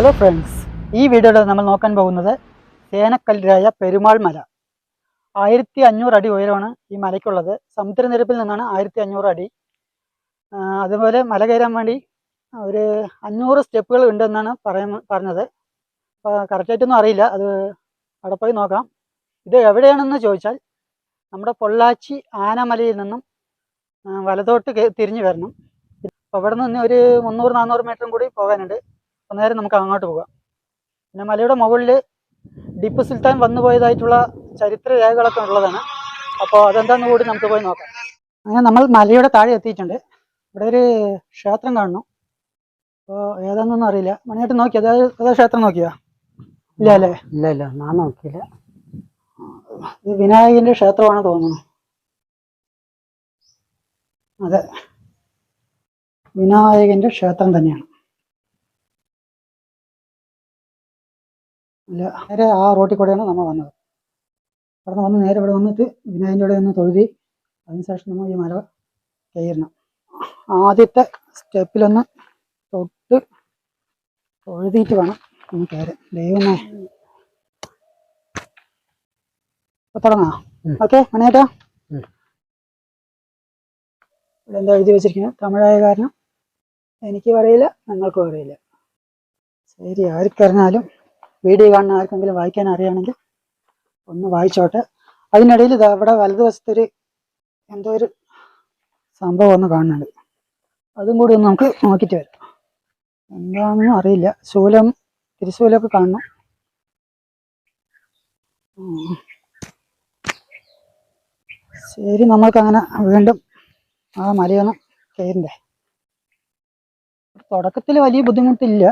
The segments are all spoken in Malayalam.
ഹലോ ഫ്രണ്ട്സ് ഈ വീഡിയോയിൽ നമ്മൾ നോക്കാൻ പോകുന്നത് സേനക്കല്ലിരായ പെരുമാൾ മല. ആയിരത്തി അഞ്ഞൂറ് അടി ഉയരമാണ് ഈ മലയ്ക്കുള്ളത്. സമുദ്രനിരപ്പിൽ നിന്നാണ് ആയിരത്തി അഞ്ഞൂറ് അടി അതുപോലെ മല കയറാൻ വേണ്ടി ഒരു അഞ്ഞൂറ് സ്റ്റെപ്പുകൾ ഉണ്ടെന്നാണ് പറയാൻ പറഞ്ഞത്. കറക്റ്റായിട്ടൊന്നും അറിയില്ല. അത് അവിടെ പോയി നോക്കാം. ഇത് എവിടെയാണെന്ന് ചോദിച്ചാൽ നമ്മുടെ പൊള്ളാച്ചി ആനമലയിൽ നിന്നും വലതോട്ട് തിരിഞ്ഞു വരണം. അപ്പോൾ അവിടെ നിന്ന് ഒരു മുന്നൂറ് നാന്നൂറ് മീറ്ററും കൂടി പോകാനുണ്ട്. അപ്പോൾ നേരെ നമുക്ക് അങ്ങോട്ട് പോകാം. പിന്നെ മലയുടെ മുകളിൽ ടിപ്പു സുൽത്താൻ വന്നു പോയതായിട്ടുള്ള ചരിത്ര രേഖകളൊക്കെ ഉള്ളതാണ്. അപ്പോൾ അതെന്താന്ന് കൂടി നമുക്ക് പോയി നോക്കാം. അങ്ങനെ നമ്മൾ മലയുടെ താഴെ എത്തിയിട്ടുണ്ട്. ഇവിടെ ഒരു ക്ഷേത്രം കാണുന്നു അപ്പോൾ ഏതാണെന്നൊന്നും അറിയില്ല. മണിയായിട്ട് നോക്കി. അതായത് അതാ ക്ഷേത്രം നോക്കിയാ? ഇല്ല അല്ലേ? ഇല്ല ഇല്ല. ഞാൻ നോക്കിയില്ല. ഇത് വിനായകന്റെ ക്ഷേത്രമാണ് തോന്നുന്നു. അതെ. വിനായകന്റെ ക്ഷേത്രം തന്നെയാണ്. അല്ല നേരെ ആ റോട്ടിൽ കൂടെയാണ് നമ്മൾ വന്നത്. അവിടെ വന്ന് നേരെ ഇവിടെ വന്നിട്ട് വിനായകന്റെ ഇവിടെ ഒന്ന് തൊഴുതി അതിനുശേഷം നമ്മൾ ഈ മല കയറണം. ആദ്യത്തെ സ്റ്റെപ്പിലൊന്ന് തൊട്ട് തൊഴുതിയിട്ട് വേണം ഒന്ന് കയറാൻ. ദൈവമേ. ഇപ്പൊ തുടങ്ങാം. ഓക്കെ മണിയേട്ടാ. ഇവിടെ എന്താ എഴുതി വെച്ചിരിക്കുന്നത്? തമിഴായ കാരണം എനിക്ക് പറയില്ല നിങ്ങൾക്കും അറിയില്ല. ശരി ആർക്കറിഞ്ഞാലും വീഡിയോ കാണുന്ന ആർക്കെങ്കിലും വായിക്കാൻ അറിയുകയാണെങ്കിൽ ഒന്ന് വായിച്ചോട്ടെ. അതിനിടയിൽ ഇത് അവിടെ വലതുവശത്തൊരു എന്തോ ഒരു സംഭവം ഒന്ന് കാണുന്നുണ്ട്. അതും കൂടി ഒന്ന് നമുക്ക് നോക്കിയിട്ട് വരാം. എന്താണെന്നും അറിയില്ല. ശൂലം തിരുശൂലമൊക്കെ കാണണം. ശരി നമ്മൾക്ക് അങ്ങനെ വീണ്ടും ആ മലയൊന്നും കയറണ്ടേ? തുടക്കത്തിൽ വലിയ ബുദ്ധിമുട്ടില്ല.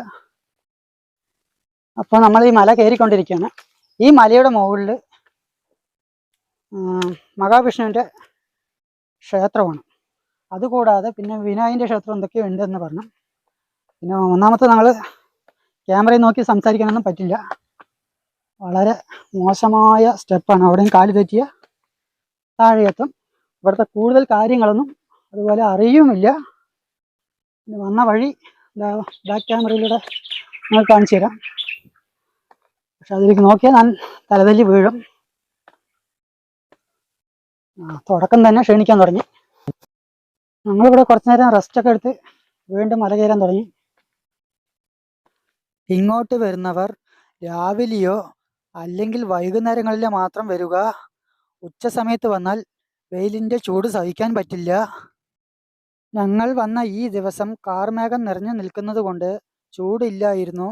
അപ്പോൾ നമ്മൾ ഈ മല കയറിക്കൊണ്ടിരിക്കുകയാണ്. ഈ മലയുടെ മുകളിൽ മഹാവിഷ്ണുവിന്റെ ക്ഷേത്രമാണ്. അതുകൂടാതെ പിന്നെ വിനായകന്റെ ക്ഷേത്രം എന്തൊക്കെയോ ഉണ്ട് എന്ന് പറഞ്ഞു. പിന്നെ ഒന്നാമത്തെ നമ്മൾ ക്യാമറയിൽ നോക്കി സംസാരിക്കാനൊന്നും പറ്റില്ല. വളരെ മോശമായ സ്റ്റെപ്പാണ്. അവിടെയും കാൽ തെറ്റിയ താഴെ എത്തും ഇവിടുത്തെ കൂടുതൽ കാര്യങ്ങളൊന്നും അതുപോലെ അറിയുമില്ല. വന്ന വഴി ബാക്ക് ക്യാമറയിലൂടെ നിങ്ങൾ കാണിച്ചു തരാം. പക്ഷെ അതിലേക്ക് നോക്കിയാൽ ഞാൻ തലതല്ലി വീഴും. തുടക്കം തന്നെ ക്ഷീണിക്കാൻ തുടങ്ങി. ഞങ്ങളിവിടെ കുറച്ചു നേരം റെസ്റ്റ് ഒക്കെ എടുത്ത് വീണ്ടും മല കയറാൻ തുടങ്ങി. ഇങ്ങോട്ട് വരുന്നവർ രാവിലെയോ അല്ലെങ്കിൽ വൈകുന്നേരങ്ങളിലോ മാത്രം വരിക. ഉച്ച സമയത്ത് വന്നാൽ വെയിലിന്റെ ചൂട് സഹിക്കാൻ പറ്റില്ല. ഞങ്ങൾ വന്ന ഈ ദിവസം കാർമേഘം നിറഞ്ഞു നിൽക്കുന്നത് കൊണ്ട് ചൂടില്ലായിരുന്നു.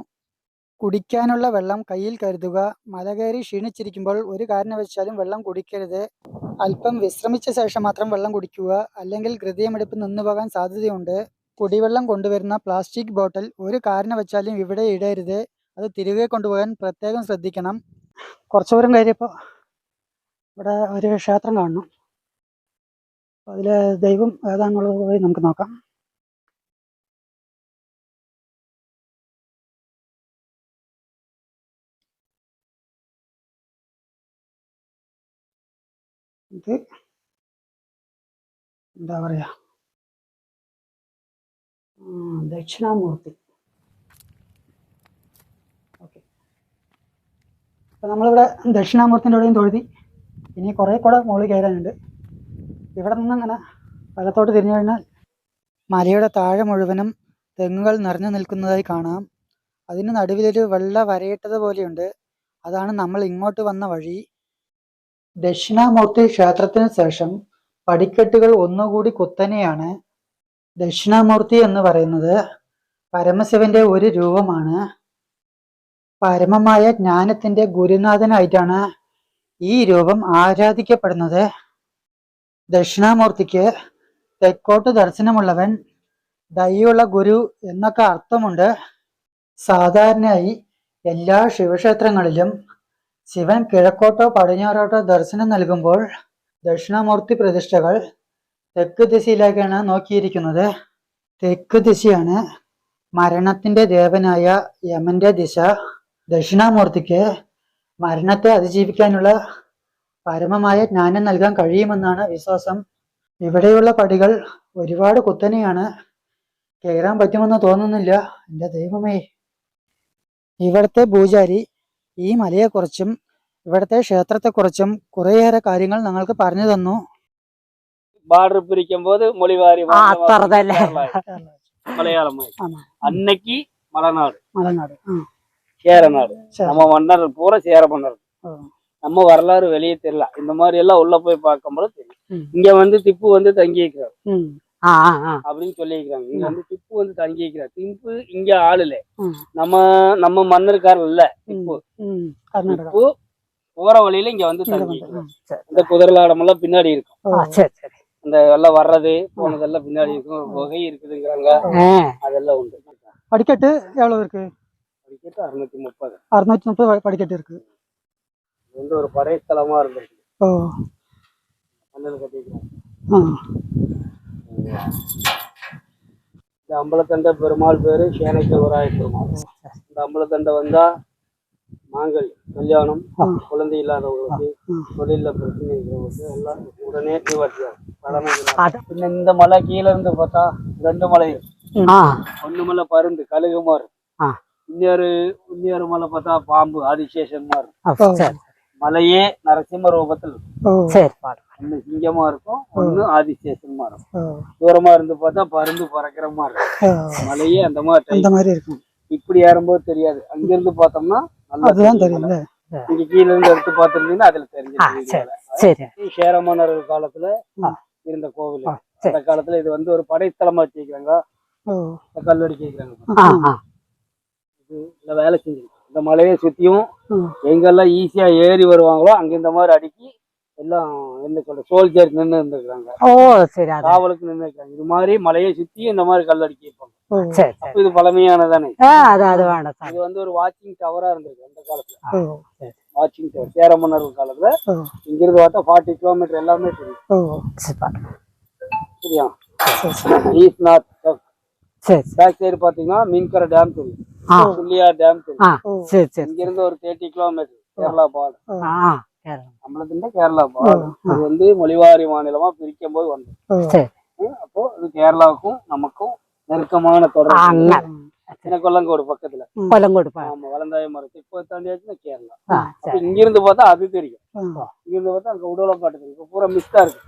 കുടിക്കാനുള്ള വെള്ളം കയ്യിൽ കരുതുക. മല കയറി ക്ഷീണിച്ചിരിക്കുമ്പോൾ ഒരു കാരണവശാലും വെള്ളം കുടിക്കരുത്. അല്പം വിശ്രമിച്ച ശേഷം മാത്രം വെള്ളം കുടിക്കുക. അല്ലെങ്കിൽ ഹൃദയമെടുപ്പ് നിന്നുപോകാൻ സാധ്യതയുണ്ട്. കുടിവെള്ളം കൊണ്ടുവരുന്ന പ്ലാസ്റ്റിക് ബോട്ടിൽ ഒരു കാരണവശാലും ഇവിടെ ഇടരുത്. അത് തിരികെ കൊണ്ടുപോകാൻ പ്രത്യേകം ശ്രദ്ധിക്കണം. കുറച്ചു ദൂരം കയറിയപ്പോൾ ഇവിടെ ഒരു ക്ഷേത്രം കാണണം അതിൽ ദൈവം ഏതാണെന്നുള്ളത് നമുക്ക് നോക്കാം. ഇത് എന്താ പറയാ? ദക്ഷിണാമൂർത്തി. ഓക്കെ. അപ്പം നമ്മളിവിടെ ദക്ഷിണാമൂർത്തിന്റെ അവിടെയും തൊഴുതി. ഇനി കുറേ കൂടെ മുകളിൽ കയറാനുണ്ട്. ഇവിടെ നിന്ന് അങ്ങനെ വലത്തോട്ട് തിരിഞ്ഞു കഴിഞ്ഞാൽ മലയുടെ താഴെ മുഴുവനും തെങ്ങുകൾ നിറഞ്ഞു നിൽക്കുന്നതായി കാണാം. അതിന് നടുവിലൊരു വെള്ള വരയിട്ടത് പോലെയുണ്ട്. അതാണ് നമ്മൾ ഇങ്ങോട്ട് വന്ന വഴി. ദക്ഷിണാമൂർത്തി ക്ഷേത്രത്തിന് ശേഷം പടിക്കെട്ടുകൾ ഒന്നുകൂടി കുത്തനെയാണ് ദക്ഷിണാമൂർത്തി എന്ന് പറയുന്നത് പരമശിവന്റെ ഒരു രൂപമാണ്. പരമമായ ജ്ഞാനത്തിന്റെ ഗുരുനാഥനായിട്ടാണ് ഈ രൂപം ആരാധിക്കപ്പെടുന്നത്. ദക്ഷിണാമൂർത്തിക്ക് തെക്കോട്ട് ദർശനമുള്ളവൻ ദയുള്ള ഗുരു എന്നൊക്കെ അർത്ഥമുണ്ട്. സാധാരണയായി എല്ലാ ശിവക്ഷേത്രങ്ങളിലും ശിവൻ കിഴക്കോട്ടോ പടിഞ്ഞാറോട്ടോ ദർശനം നൽകുമ്പോൾ ദക്ഷിണാമൂർത്തി പ്രതിഷ്ഠകൾ തെക്ക് ദിശയിലേക്കാണ് നോക്കിയിരിക്കുന്നത്. തെക്ക് ദിശയാണ് മരണത്തിന്റെ ദേവനായ യമന്റെ ദിശ. ദക്ഷിണാമൂർത്തിക്ക് മരണത്തെ അതിജീവിക്കാനുള്ള പരമമായ ജ്ഞാനം നൽകാൻ കഴിയുമെന്നാണ് വിശ്വാസം. ഇവിടെയുള്ള പടികൾ ഒരുപാട് കുത്തനെയാണ്. കയറാൻ പറ്റുമെന്ന് തോന്നുന്നില്ല. എന്റെ ദൈവമേ. ഇവിടുത്തെ പൂജാരി ഈ മലയെക്കുറിച്ചും ഇവിടുത്തെ ക്ഷേത്രത്തെക്കുറിച്ചും കുറേയേറെ കാര്യങ്ങൾ ഞങ്ങൾക്ക് പറഞ്ഞു തന്നു பார்டர் பிரிக்கும் போது மொழிவாரி ആ അത്ര തന്നെ மலையாளம் ஆமா. அன்னைக்கு மலைநாடு മലനാട് ആ, சேர நாடு சரி. நம்ம மன்னர் பூரா சேர மன்னர் ஓ. நம்ம வரலாறு வெளியே தெரியல இந்த மாதிரி எல்லாம் உள்ள போய் பார்க்கும்போது தெரியும் ம். இங்க வந்து திப்பு வந்து தங்கி இருக்கிறார் ഉം, ആ ആ ആ அப்படின்னு சொல்லியிருக்காங்க இங்க வந்து திப்பு வந்து தங்கி தங்கியிருக்கிறார் திப்பு இங்க ஆளு இல்ல. நம்ம நம்ம மன்னருக்காரர் இல்ல. திப்பு திப்பு போற வழியில இங்க வந்து தங்கி இந்த குதிரலாடம் எல்லாம் பின்னாடி இருக்கும். இந்த எல்லாம் வர்றது போனதெல்லாம் பின்னாடி இருக்கும். குகை இருக்குதுங்கிறாங்க. அதெல்லாம் உண்டு. படிக்கட்டு எவ்வளவு இருக்கு? படிக்கட்டு அறுநூத்தி முப்பது. அறுநூத்தி முப்பது படிக்கட்டு இருக்கு. வந்து ஒரு படைத்தலமா இருந்திருக்கு. ஓ. மண்ணில் கட்டிக்கிறாங்க இந்த அம்பலத்தண்டை பெருமாள் பேர் சேனைக்கல்வராய பெருமாள். இந்த அம்பலத்தண்டை வந்தா நாங்கள் கல்யாணம் குழந்தை இல்லாதவங்களுக்கு தொழில பிரச்சனை இருக்கிறவங்களுக்கு எல்லாம் உடனே நிவாட்டியாகும் பின்ன இந்த மலை கீழே இருந்து பார்த்தா ரெண்டு மலை. ஒன்று மலை பருந்து கழுகுமாறு. இன்னொரு இன்னொரு மலை பார்த்தா பாம்பு ஆதிசேஷன்மாறு மலையே நரசிம்ம ரூபத்தில் சரி. ஒண்ணு சிங்கமா இருக்கும் ஒண்ணு ஆதிசேஷமா இருக்கும். தூரமா இருந்து பார்த்தா பருந்து பறக்கிற மாதிரி இருக்கும். மலையே அந்த மாதிரி அந்த மாதிரி இருக்கும். இப்படி ஏறும்போது தெரியாது. அங்கிருந்து பார்த்தோம்னா அதுதான் தெரியல நீங்க கீழ இருந்து எடுத்து பார்த்துருந்தீங்கன்னா அதுல தெரிஞ்சு சேர. மன்னர் காலத்துல இருந்த கோவில். அந்த காலத்துல இது வந்து ஒரு படைத்தளமா வச்சிருக்கிறாங்க கல்லூரி கேட்கிறாங்க வேலை செஞ்சிருக்காங்க இந்த மலையை சுற்றியும் எங்கெல்லாம் ஈஸியாக ஏறி வருவாங்களோ அங்கே இந்த மாதிரி அடுக்கி எல்லாம் என்ன சொல்ற சோல்ஜர் நின்று இருந்துருக்காங்க ஓ சரி காவலுக்கு நின்று இருக்காங்க. இது மாதிரி மலையை சுற்றி இந்த மாதிரி கல் அடுக்கி இருப்பாங்க அப்போ இது பழமையானதானே? இது வந்து ஒரு வாட்சிங் டவரா இருந்திருக்கு அந்த காலத்துல. வாட்சிங் டவர் சேர காலத்துல. இங்கிருந்து பார்த்தா ஃபார்ட்டி கிலோமீட்டர் எல்லாமே தெரியும். சரியா? ஈஸ்நாத் பேக் சைடு பார்த்தீங்கன்னா மின்கர டேம் தெரியும். புள்ளியா டேம் சரி ஒரு தேர்ட்டி கிலோமீட்டர் கேரளா பால் நம்மளதுல கேரளா. பால் அது வந்து மொழிவாரி மாநிலமா பிரிக்கும் போது வந்து அப்போ அது கேரளாவுக்கும் நமக்கும் நெருக்கமான தொடர்பு. சின்ன கொல்லங்கோடு பக்கத்துல. கொல்லங்கோடு இப்போ தாண்டியாச்சுன்னா கேரளா. அப்ப இங்க இருந்து பார்த்தா அது தெரியும். இங்க இருந்து பார்த்தா அங்க உடலப்பாட்டு தெரியும். பூரா மிஸ்டா இருக்கு.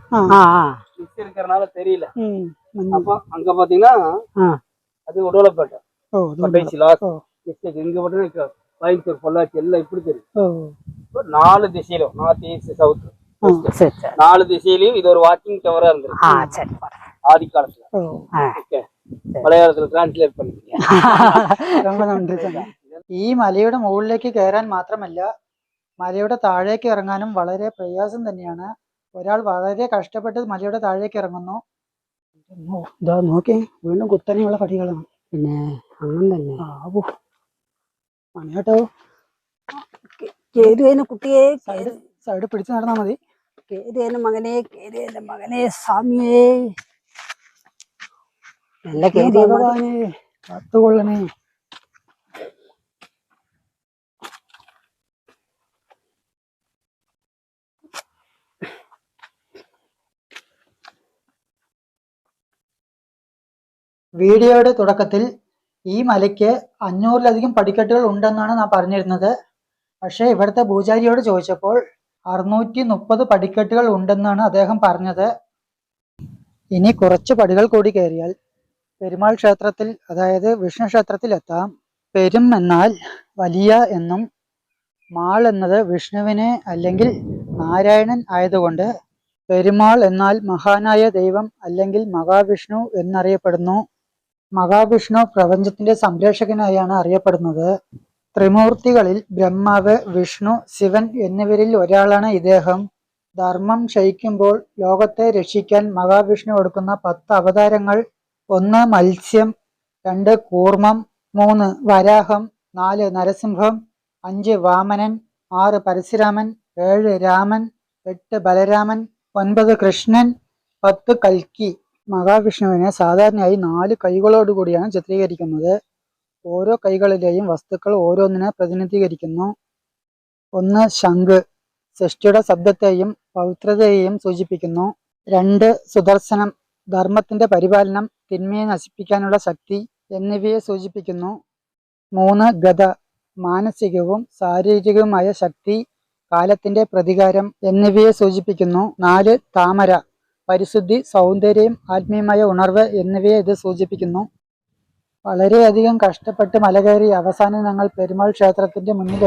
மிஸ் இருக்கிறனால தெரியல. அங்க பாத்தீங்கன்னா அது உடலப்பாட்டு. ஓ இது கடைசி லாஸ்ட் ஓ மிஸ்டேக் இங்க மட்டும் கோயம்புத்தூர் பொள்ளாச்சி எல்லாம் இப்படி தெரியும் ஓ இப்போ நாலு திசையிலும் நார்த் ஈஸ்ட் சவுத் ശരി ശരി நாலு திசையிலையும் இது ஒரு வாக்கிங் டவரா இருந்திருக்கு ആ ശരി പാടും ஆதி காலத்துல ஓ ആ ஓகே മലയാളത്തിൽ ട്രാൻസ്ലേറ്റ് பண்ணிருக்கேன் ரொம்ப നന്ദി തന്നെ ഈ മലയുടെ മുകളിലേക്ക് കയറാൻ മാത്രമല്ല മലയുടെ താഴേക്ക് ഇറങ്ങാനും വളരെ പ്രയാസം തന്നെയാണ് ഒരാൾ വളരെ കഷ്ടപ്പെട്ട് മലയുടെ താഴേക്ക് ഇറങ്ങുന്നു ഓ, ഇതാ നോക്കി വീണ്ടും കുത്തനെയുള്ള പടികളാണ് പിന്നെ അങ്ങനെ തന്നെ ആവോ മണിയാട്ടോ കേരുവേന് കുട്ടിയെ സൈഡ് സൈഡ് പിടിച്ചു നടന്നാ മതി. കേരുവേന് മകനെ കേരുവേന്റെ മകനെ സ്വാമിയേ. നല്ല കേരിയ ഭഗവാനെ കാത്തുകൊള്ളണേ. വീഡിയോയുടെ തുടക്കത്തിൽ ഈ മലയ്ക്ക് അഞ്ഞൂറിലധികം പടിക്കെട്ടുകൾ ഉണ്ടെന്നാണ് നാം പറഞ്ഞിരുന്നത്. പക്ഷേ ഇവിടുത്തെ പൂജാരിയോട് ചോദിച്ചപ്പോൾ അറുന്നൂറ്റി മുപ്പത് പടിക്കെട്ടുകൾ ഉണ്ടെന്നാണ് അദ്ദേഹം പറഞ്ഞത്. ഇനി കുറച്ച് പടികൾ കൂടി കയറിയാൽ പെരുമാൾ ക്ഷേത്രത്തിൽ അതായത് വിഷ്ണു ക്ഷേത്രത്തിൽ എത്താം പെരും എന്നാൽ വലിയ എന്നും മാൾ എന്നത് വിഷ്ണുവിനെ അല്ലെങ്കിൽ നാരായണൻ ആയതുകൊണ്ട് പെരുമാൾ എന്നാൽ മഹാനായ ദൈവം അല്ലെങ്കിൽ മഹാവിഷ്ണു എന്നറിയപ്പെടുന്നു. മഹാവിഷ്ണു പ്രപഞ്ചത്തിന്റെ സംരക്ഷകനായാണ് അറിയപ്പെടുന്നത്. ത്രിമൂർത്തികളിൽ ബ്രഹ്മാവ് വിഷ്ണു ശിവൻ എന്നിവരിൽ ഒരാളാണ് ഇദ്ദേഹം. ധർമ്മം ക്ഷയിക്കുമ്പോൾ ലോകത്തെ രക്ഷിക്കാൻ മഹാവിഷ്ണു കൊടുക്കുന്ന പത്ത് അവതാരങ്ങൾ ഒന്ന് മത്സ്യം രണ്ട് കൂർമ്മം മൂന്ന് വരാഹം നാല് നരസിംഹം അഞ്ച് വാമനൻ ആറ് പരശുരാമൻ ഏഴ് രാമൻ എട്ട് ബലരാമൻ ഒൻപത് കൃഷ്ണൻ പത്ത് കൽക്കി. മഹാവിഷ്ണുവിനെ സാധാരണയായി നാല് കൈകളോട് കൂടിയാണ് ചിത്രീകരിക്കുന്നത്. ഓരോ കൈകളിലെയും വസ്തുക്കൾ ഓരോന്നിനെ പ്രതിനിധീകരിക്കുന്നു. ഒന്ന് ശംഖ് സൃഷ്ടിയുടെ ശബ്ദത്തെയും പവിത്രതയെയും സൂചിപ്പിക്കുന്നു. രണ്ട് സുദർശനം ധർമ്മത്തിന്റെ പരിപാലനം തിന്മയെ നശിപ്പിക്കാനുള്ള ശക്തി എന്നിവയെ സൂചിപ്പിക്കുന്നു. മൂന്ന് ഗത മാനസികവും ശാരീരികവുമായ ശക്തി കാലത്തിന്റെ പ്രതികാരം എന്നിവയെ സൂചിപ്പിക്കുന്നു. നാല് താമര പരിശുദ്ധി സൗന്ദര്യം ആത്മീയമായ ഉണർവ് എന്നിവയെ ഇത് സൂചിപ്പിക്കുന്നു. വളരെയധികം കഷ്ടപ്പെട്ട് മലകയറി അവസാനം ഞങ്ങൾ പെരുമാൾ ക്ഷേത്രത്തിന്റെ മുന്നിൽ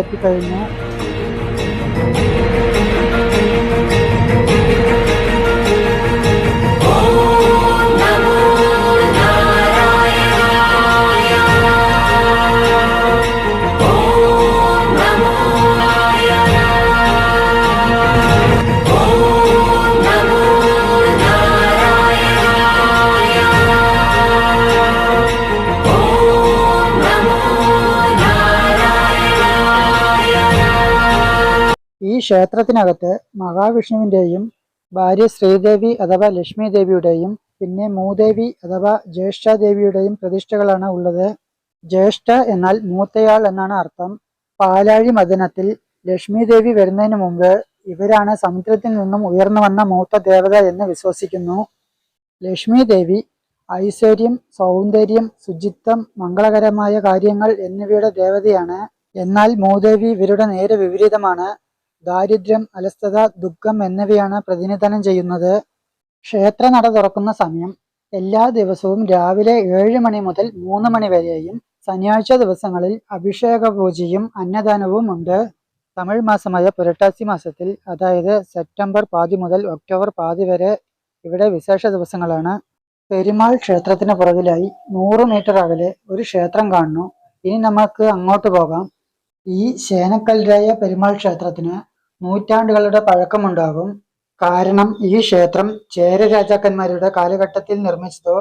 ക്ഷേത്രത്തിനകത്ത് മഹാവിഷ്ണുവിന്റെയും ഭാര്യ ശ്രീദേവി അഥവാ ലക്ഷ്മി ദേവിയുടെയും പിന്നെ മൂദേവി അഥവാ ജ്യേഷ്ഠാദേവിയുടെയും പ്രതിഷ്ഠകളാണ് ഉള്ളത്. ജ്യേഷ്ഠ എന്നാൽ മൂത്തയാൾ എന്നാണ് അർത്ഥം. പാലാഴി മദനത്തിൽ ലക്ഷ്മി ദേവി വരുന്നതിന് മുമ്പ് ഇവരാണ് സമുദ്രത്തിൽ നിന്നും ഉയർന്നു വന്ന മൂത്ത ദേവത എന്ന് വിശ്വസിക്കുന്നു. ലക്ഷ്മി ദേവി ഐശ്വര്യം സൗന്ദര്യം ശുചിത്വം മംഗളകരമായ കാര്യങ്ങൾ എന്നിവയുടെ ദേവതയാണ്. എന്നാൽ മൂദേവി ഇവരുടെ നേരെ വിപരീതമാണ്. ദാരിദ്ര്യം അലസ്തത ദുഃഖം എന്നിവയാണ് പ്രതിനിധാനം ചെയ്യുന്നത്. ക്ഷേത്ര നട തുറക്കുന്ന സമയം എല്ലാ ദിവസവും രാവിലെ ഏഴ് മണി മുതൽ മൂന്ന് മണി വരെയും ശനിയാഴ്ച ദിവസങ്ങളിൽ അഭിഷേക പൂജയും അന്നദാനവും ഉണ്ട്. തമിഴ് മാസമായ പുരട്ടാസി മാസത്തിൽ അതായത് സെപ്റ്റംബർ പാതി മുതൽ ഒക്ടോബർ പാതി വരെ ഇവിടെ വിശേഷ ദിവസങ്ങളാണ്. പെരുമാൾ ക്ഷേത്രത്തിന് പുറകിലായി നൂറ് മീറ്റർ അകലെ ഒരു ക്ഷേത്രം കാണുന്നു. ഇനി നമുക്ക് അങ്ങോട്ട് പോകാം. ഈ ശേനക്കൽരായ പെരുമാൾ ക്ഷേത്രത്തിന് നൂറ്റാണ്ടുകളുടെ പഴക്കമുണ്ടാകും. കാരണം ഈ ക്ഷേത്രം ചേര രാജാക്കന്മാരുടെ കാലഘട്ടത്തിൽ നിർമ്മിച്ചതോ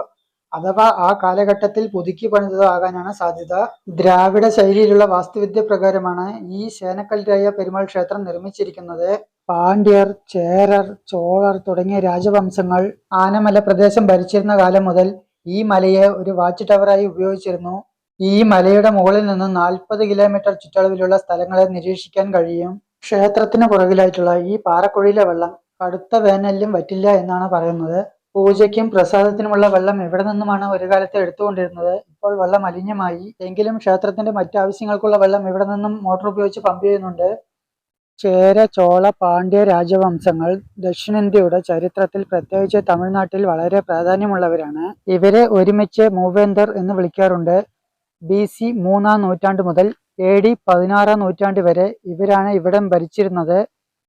അഥവാ ആ കാലഘട്ടത്തിൽ പുതുക്കി പണിതതോ ആകാനാണ് സാധ്യത. ദ്രാവിഡ ശൈലിയിലുള്ള വാസ്തുവിദ്യ പ്രകാരമാണ് ഈ ശേനക്കൽരായ പെരുമാൾ ക്ഷേത്രം നിർമ്മിച്ചിരിക്കുന്നത്. പാണ്ഡ്യർ ചേരർ ചോളർ തുടങ്ങിയ രാജവംശങ്ങൾ ആനമല പ്രദേശം ഭരിച്ചിരുന്ന കാലം മുതൽ ഈ മലയെ ഒരു വാച്ച് ടവറായി ഉപയോഗിച്ചിരുന്നു. ഈ മലയുടെ മുകളിൽ നിന്ന് നാൽപ്പത് കിലോമീറ്റർ ചുറ്റളവിലുള്ള സ്ഥലങ്ങളെ നിരീക്ഷിക്കാൻ കഴിയും. ക്ഷേത്രത്തിന് പുറകിലായിട്ടുള്ള ഈ പാറക്കുഴിയിലെ വെള്ളം കടുത്ത വേനലിലും വറ്റില്ല എന്നാണ് പറയുന്നത്. പൂജയ്ക്കും പ്രസാദത്തിനുമുള്ള വെള്ളം എവിടെ നിന്നുമാണ് ഒരു കാലത്ത് എടുത്തുകൊണ്ടിരുന്നത്? ഇപ്പോൾ വെള്ളം മലിനമായി എങ്കിലും ക്ഷേത്രത്തിന്റെ മറ്റു ആവശ്യങ്ങൾക്കുള്ള വെള്ളം ഇവിടെ നിന്നും മോട്ടോർ ഉപയോഗിച്ച് പമ്പ് ചെയ്യുന്നുണ്ട്? ചേര ചോള പാണ്ഡ്യ രാജവംശങ്ങൾ ദക്ഷിണേന്ത്യയുടെ ചരിത്രത്തിൽ പ്രത്യേകിച്ച് തമിഴ്നാട്ടിൽ വളരെ പ്രാധാന്യമുള്ളവരാണ്. ഇവരെ ഒരുമിച്ച് മൂവേന്ദർ എന്ന് വിളിക്കാറുണ്ട്. ബി സി മൂന്നാം നൂറ്റാണ്ട് മുതൽ എ ഡി പതിനാറാം നൂറ്റാണ്ട് വരെ ഇവരാണ് ഇവിടം ഭരിച്ചിരുന്നത്.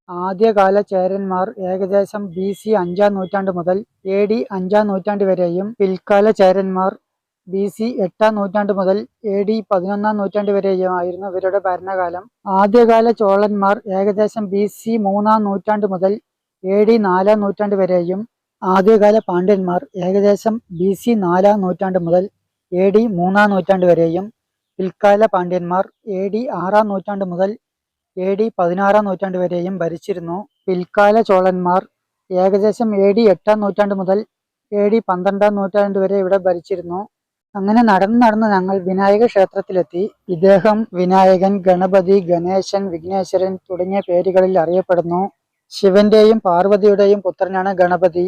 ആദ്യകാല ചേരന്മാർ ഏകദേശം ബി സി അഞ്ചാം നൂറ്റാണ്ട് മുതൽ എ ഡി അഞ്ചാം നൂറ്റാണ്ട് വരെയും പിൽക്കാല ചേരന്മാർ ബി സി എട്ടാം നൂറ്റാണ്ട് മുതൽ എ ഡി പതിനൊന്നാം നൂറ്റാണ്ട് വരെയും ആയിരുന്നു ഇവരുടെ ഭരണകാലം. ആദ്യകാല ചോളന്മാർ ഏകദേശം ബി സി മൂന്നാം നൂറ്റാണ്ട് മുതൽ എ ഡി നാലാം നൂറ്റാണ്ട് വരെയും ആദ്യകാല പാണ്ഡ്യന്മാർ ഏകദേശം ബി സി നാലാം നൂറ്റാണ്ട് മുതൽ എ ഡി മൂന്നാം നൂറ്റാണ്ട് വരെയും പിൽക്കാല പാണ്ഡ്യന്മാർ എ ഡി ആറാം നൂറ്റാണ്ട് മുതൽ എ ഡി പതിനാറാം നൂറ്റാണ്ട് വരെയും ഭരിച്ചിരുന്നു. പിൽക്കാല ചോളന്മാർ ഏകദേശം എ ഡി എട്ടാം നൂറ്റാണ്ട് മുതൽ എ ഡി പന്ത്രണ്ടാം നൂറ്റാണ്ട് വരെ ഇവിടെ ഭരിച്ചിരുന്നു. അങ്ങനെ നടന്നു നടന്ന് ഞങ്ങൾ വിനായക ക്ഷേത്രത്തിലെത്തി. ഇദ്ദേഹം വിനായകൻ ഗണപതി ഗണേശൻ വിഘ്നേശ്വരൻ തുടങ്ങിയ പേരുകളിൽ അറിയപ്പെടുന്നു. ശിവന്റെയും പാർവതിയുടെയും പുത്രനാണ് ഗണപതി.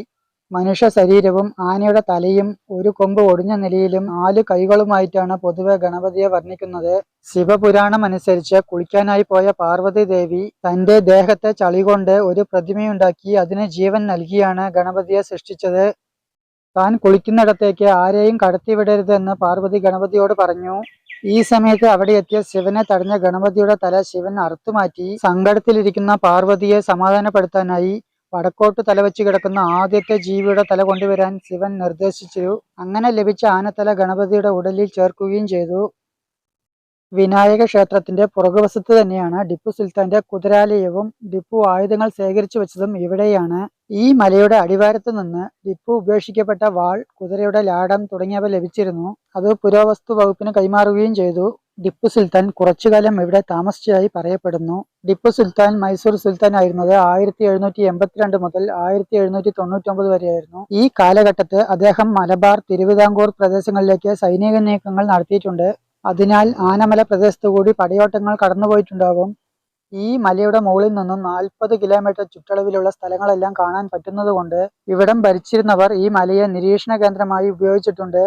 മനുഷ്യ ശരീരവും ആനയുടെ തലയും ഒരു കൊമ്പ് ഒടിഞ്ഞ നിലയിലും നാല് കൈകളുമായിട്ടാണ് പൊതുവെ ഗണപതിയെ വർണിക്കുന്നത്. ശിവപുരാണം അനുസരിച്ച് കുളിക്കാനായി പോയ പാർവതി ദേവി തന്റെ ദേഹത്തെ ചളി കൊണ്ട് ഒരു പ്രതിമയുണ്ടാക്കി അതിന് ജീവൻ നൽകിയാണ് ഗണപതിയെ സൃഷ്ടിച്ചത്. താൻ കുളിക്കുന്നിടത്തേക്ക് ആരെയും കടത്തിവിടരുതെന്ന് പാർവതി ഗണപതിയോട് പറഞ്ഞു. ഈ സമയത്ത് അവിടെ എത്തിയ ശിവനെ തടഞ്ഞ ഗണപതിയുടെ തല ശിവൻ അറുത്തുമാറ്റി സങ്കടത്തിലിരിക്കുന്ന പാർവതിയെ സമാധാനപ്പെടുത്താനായി വടക്കോട്ട് തലവെച്ച് കിടക്കുന്ന ആദ്യത്തെ ജീവിയുടെ തല കൊണ്ടുവരാൻ ശിവൻ നിർദ്ദേശിച്ചു. അങ്ങനെ ലഭിച്ച ആനത്തല ഗണപതിയുടെ ഉടലിൽ ചേർക്കുകയും ചെയ്തു. വിനായക ക്ഷേത്രത്തിന്റെ പുറകുവശത്ത് തന്നെയാണ് ടിപ്പു സുൽത്താന്റെ കുതിരാലയവും ടിപ്പു ആയുധങ്ങൾ ശേഖരിച്ചു വെച്ചതും ഇവിടെയാണ്. ഈ മലയുടെ അടിവാരത്ത് നിന്ന് ടിപ്പു ഉപേക്ഷിക്കപ്പെട്ട വാൾ കുതിരയുടെ ലാടം തുടങ്ങിയവ ലഭിച്ചിരുന്നു. അത് പുരാവസ്തു വകുപ്പിന് കൈമാറുകയും ചെയ്തു. ടിപ്പു സുൽത്താൻ കുറച്ചുകാലം ഇവിടെ താമസിച്ചതായി പറയപ്പെടുന്നു. ടിപ്പു സുൽത്താൻ മൈസൂർ സുൽത്താൻ ആയിരുന്നത് ആയിരത്തി എഴുന്നൂറ്റി എൺപത്തിരണ്ട് മുതൽ ആയിരത്തി എഴുന്നൂറ്റി തൊണ്ണൂറ്റി ഒമ്പത് വരെയായിരുന്നു. ഈ കാലഘട്ടത്ത് അദ്ദേഹം മലബാർ തിരുവിതാംകൂർ പ്രദേശങ്ങളിലേക്ക് സൈനിക നീക്കങ്ങൾ നടത്തിയിട്ടുണ്ട്. അതിനാൽ ആനമല പ്രദേശത്തു കൂടി പടയോട്ടങ്ങൾ കടന്നുപോയിട്ടുണ്ടാകും ഈ മലയുടെ മുകളിൽ നിന്നും നാൽപ്പത് കിലോമീറ്റർ ചുറ്റളവിലുള്ള സ്ഥലങ്ങളെല്ലാം കാണാൻ പറ്റുന്നതുകൊണ്ട് ഇവിടം ഭരിച്ചിരുന്നവർ ഈ മലയെ നിരീക്ഷണ കേന്ദ്രമായി ഉപയോഗിച്ചിട്ടുണ്ട്.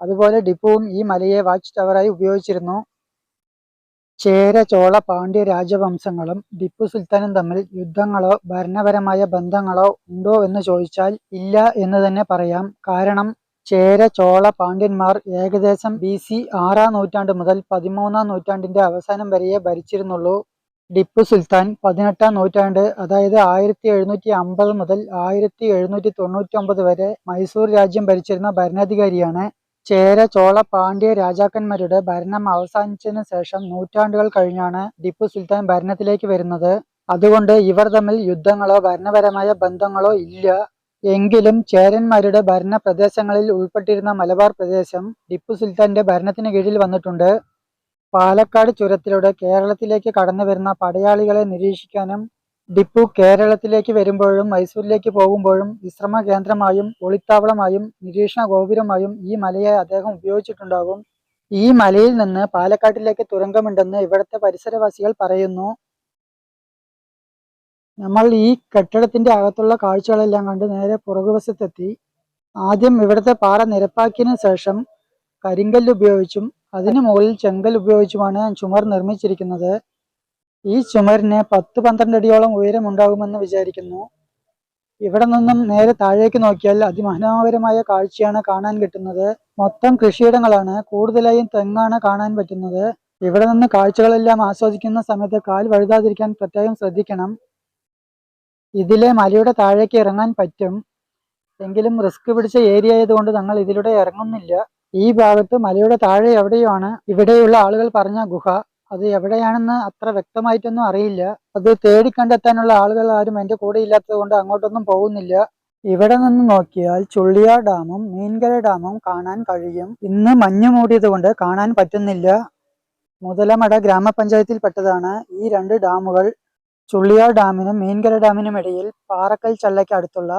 അതുപോലെ ടിപ്പുവും ഈ മലയെ വാച്ച് ടവറായി ഉപയോഗിച്ചിരുന്നു. ചേര ചോള പാണ്ഡ്യ രാജവംശങ്ങളും ടിപ്പു സുൽത്താനും തമ്മിൽ യുദ്ധങ്ങളോ ഭരണപരമായ ബന്ധങ്ങളോ ഉണ്ടോ എന്ന് ചോദിച്ചാൽ ഇല്ല എന്ന് തന്നെ പറയാം. കാരണം ചേര ചോള പാണ്ഡ്യന്മാർ ഏകദേശം ബി സി ആറാം നൂറ്റാണ്ട് മുതൽ പതിമൂന്നാം നൂറ്റാണ്ടിന്റെ അവസാനം വരെയേ ഭരിച്ചിരുന്നുള്ളൂ. ടിപ്പു സുൽത്താൻ പതിനെട്ടാം നൂറ്റാണ്ട് അതായത് ആയിരത്തി എഴുന്നൂറ്റി അമ്പത് മുതൽ ആയിരത്തി എഴുന്നൂറ്റി തൊണ്ണൂറ്റി ഒമ്പത് വരെ മൈസൂർ രാജ്യം ഭരിച്ചിരുന്ന ഭരണാധികാരിയാണ്. ചേര ചോള പാണ്ഡ്യ രാജാക്കന്മാരുടെ ഭരണം അവസാനിച്ചതിനു ശേഷം നൂറ്റാണ്ടുകൾ കഴിഞ്ഞാണ് ടിപ്പു സുൽത്താൻ ഭരണത്തിലേക്ക് വരുന്നത്. അതുകൊണ്ട് ഇവർ തമ്മിൽ യുദ്ധങ്ങളോ ഭരണപരമായ ബന്ധങ്ങളോ ഇല്ല. എങ്കിലും ചേരന്മാരുടെ ഭരണ പ്രദേശങ്ങളിൽ ഉൾപ്പെട്ടിരുന്ന മലബാർ പ്രദേശം ടിപ്പു സുൽത്താന്റെ ഭരണത്തിന് കീഴിൽ വന്നിട്ടുണ്ട്. പാലക്കാട് ചുരത്തിലൂടെ കേരളത്തിലേക്ക് കടന്നു വരുന്ന പടയാളികളെ നിരീക്ഷിക്കാനും ടിപ്പു കേരളത്തിലേക്ക് വരുമ്പോഴും മൈസൂരിലേക്ക് പോകുമ്പോഴും വിശ്രമ കേന്ദ്രമായും ഒളിത്താവളമായും നിരീക്ഷണ ഗോപുരമായും ഈ മലയെ അദ്ദേഹം ഉപയോഗിച്ചിട്ടുണ്ടാകും. ഈ മലയിൽ നിന്ന് പാലക്കാട്ടിലേക്ക് തുരങ്കമുണ്ടെന്ന് ഇവിടുത്തെ പരിസരവാസികൾ പറയുന്നു. നമ്മൾ ഈ കെട്ടിടത്തിന്റെ അകത്തുള്ള കാഴ്ചകളെല്ലാം കണ്ട് നേരെ പുറകുവശത്തെത്തി. ആദ്യം ഇവിടുത്തെ പാറ നിരപ്പാക്കിയതിനു ശേഷം കരിങ്കല്ല് ഉപയോഗിച്ചും അതിനു മുകളിൽ ചെങ്കൽ ഉപയോഗിച്ചുമാണ് ചുമർ നിർമ്മിച്ചിരിക്കുന്നത്. ഈ ചുമരിന് പത്ത് പന്ത്രണ്ട് അടിയോളം ഉയരമുണ്ടാകുമെന്ന് വിചാരിക്കുന്നു. ഇവിടെ നിന്നും നേരെ താഴേക്ക് നോക്കിയാൽ അതിമനോഹരമായ കാഴ്ചയാണ് കാണാൻ കിട്ടുന്നത്. മൊത്തം കൃഷിയിടങ്ങളാണ്. കൂടുതലായും തെങ്ങാണ് കാണാൻ പറ്റുന്നത്. ഇവിടെ നിന്ന് കാഴ്ചകളെല്ലാം ആസ്വദിക്കുന്ന സമയത്ത് കാൽ വഴുതാതിരിക്കാൻ പ്രത്യേകം ശ്രദ്ധിക്കണം. ഇതിലെ മലയുടെ താഴേക്ക് ഇറങ്ങാൻ പറ്റും. എങ്കിലും റിസ്ക് പിടിച്ച ഏരിയ ആയതുകൊണ്ട് ഞങ്ങൾ ഇതിലൂടെ ഇറങ്ങുന്നില്ല. ഈ ഭാഗത്ത് മലയുടെ താഴെ എവിടെയുമാണ് ഇവിടെയുള്ള ആളുകൾ പറഞ്ഞ ഗുഹ. അത് എവിടെയാണെന്ന് അത്ര വ്യക്തമായിട്ടൊന്നും അറിയില്ല. അത് തേടി കണ്ടെത്താനുള്ള ആളുകൾ ആരും എന്റെ കൂടെ ഇല്ലാത്തതുകൊണ്ട് അങ്ങോട്ടൊന്നും പോകുന്നില്ല. ഇവിടെ നിന്ന് നോക്കിയാൽ ചുള്ളിയ ഡാമും മീൻകര ഡാമും കാണാൻ കഴിയും. ഇന്ന് മഞ്ഞു മൂടിയത് കൊണ്ട് കാണാൻ പറ്റുന്നില്ല. മുതലമട ഗ്രാമപഞ്ചായത്തിൽപ്പെട്ടതാണ് ഈ രണ്ട് ഡാമുകൾ. ചുള്ളിയ ഡാമിനും മീൻകര ഡാമിനും ഇടയിൽ പാറക്കൽ ചള്ളയ്ക്ക് അടുത്തുള്ള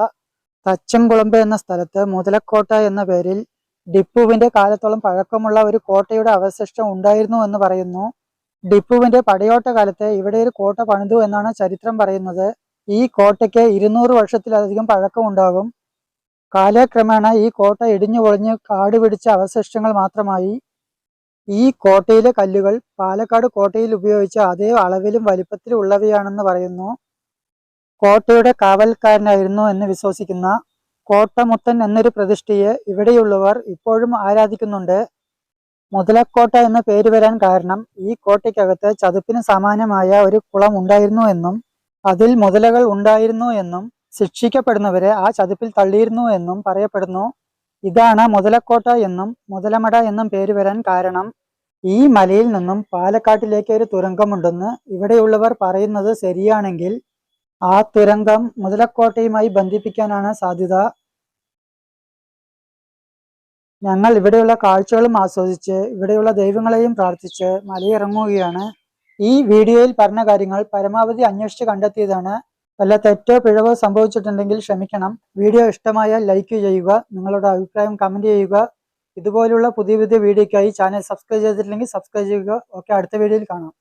തച്ചംകുളമ്പ് എന്ന സ്ഥലത്ത് മുതലക്കോട്ട എന്ന പേരിൽ ടിപ്പുവിന്റെ കാലത്തോളം പഴക്കമുള്ള ഒരു കോട്ടയുടെ അവശിഷ്ടം ഉണ്ടായിരുന്നു എന്ന് പറയുന്നു. ടിപ്പുവിന്റെ പടയോട്ട കാലത്ത് ഇവിടെ ഒരു കോട്ട പണിതു എന്നാണ് ചരിത്രം പറയുന്നത്. ഈ കോട്ടയ്ക്ക് ഇരുന്നൂറ് വർഷത്തിലധികം പഴക്കം ഉണ്ടാകും കാലക്രമേണ ഈ കോട്ട ഇടിഞ്ഞു പൊളിഞ്ഞ് കാട് പിടിച്ച അവശിഷ്ടങ്ങൾ മാത്രമായി. ഈ കോട്ടയിലെ കല്ലുകൾ പാലക്കാട് കോട്ടയിൽ ഉപയോഗിച്ച അതേ അളവിലും വലിപ്പത്തിലും ഉള്ളവയാണെന്ന് പറയുന്നു. കോട്ടയുടെ കാവൽക്കാരനായിരുന്നു എന്ന് വിശ്വസിക്കുന്ന കോട്ടമുത്തൻ എന്നൊരു പ്രതിഷ്ഠയെ ഇവിടെയുള്ളവർ ഇപ്പോഴും ആരാധിക്കുന്നുണ്ട്. മുതലക്കോട്ട എന്ന പേര് വരാൻ കാരണം ഈ കോട്ടയ്ക്കകത്ത് ചതുപ്പിന് സമാനമായ ഒരു കുളം ഉണ്ടായിരുന്നു എന്നും അതിൽ മുതലകൾ ഉണ്ടായിരുന്നു എന്നും ശിക്ഷിക്കപ്പെടുന്നവരെ ആ ചതുപ്പിൽ തള്ളിയിരുന്നു എന്നും പറയപ്പെടുന്നു. ഇതാണ് മുതലക്കോട്ട എന്നും മുതലമട എന്നും പേര് വരാൻ കാരണം. ഈ മലയിൽ നിന്നും പാലക്കാട്ടിലേക്ക് ഒരു തുരങ്കമുണ്ടെന്ന് ഇവിടെയുള്ളവർ പറയുന്നത് ശരിയാണെങ്കിൽ ആ തുരങ്കം മുതലക്കോട്ടയുമായി ബന്ധിപ്പിക്കാനാണ് സാധ്യത. ഞങ്ങൾ ഇവിടെയുള്ള കാഴ്ചകളും ആസ്വദിച്ച് ഇവിടെയുള്ള ദൈവങ്ങളെയും പ്രാർത്ഥിച്ച് മലയിറങ്ങുകയാണ്. ഈ വീഡിയോയിൽ പറഞ്ഞ കാര്യങ്ങൾ പരമാവധി അന്വേഷിച്ച് കണ്ടെത്തിയതാണ്. വല്ല തെറ്റോ പിഴവോ സംഭവിച്ചിട്ടുണ്ടെങ്കിൽ ക്ഷമിക്കണം. വീഡിയോ ഇഷ്ടമായാൽ ലൈക്ക് ചെയ്യുക നിങ്ങളുടെ അഭിപ്രായം കമന്റ് ചെയ്യുക. ഇതുപോലുള്ള പുതിയ പുതിയ വീഡിയോയ്ക്കായി ചാനൽ സബ്സ്ക്രൈബ് ചെയ്തിട്ടില്ലെങ്കിൽ സബ്സ്ക്രൈബ് ചെയ്യുക. ഓക്കെ അടുത്ത വീഡിയോയിൽ കാണാം.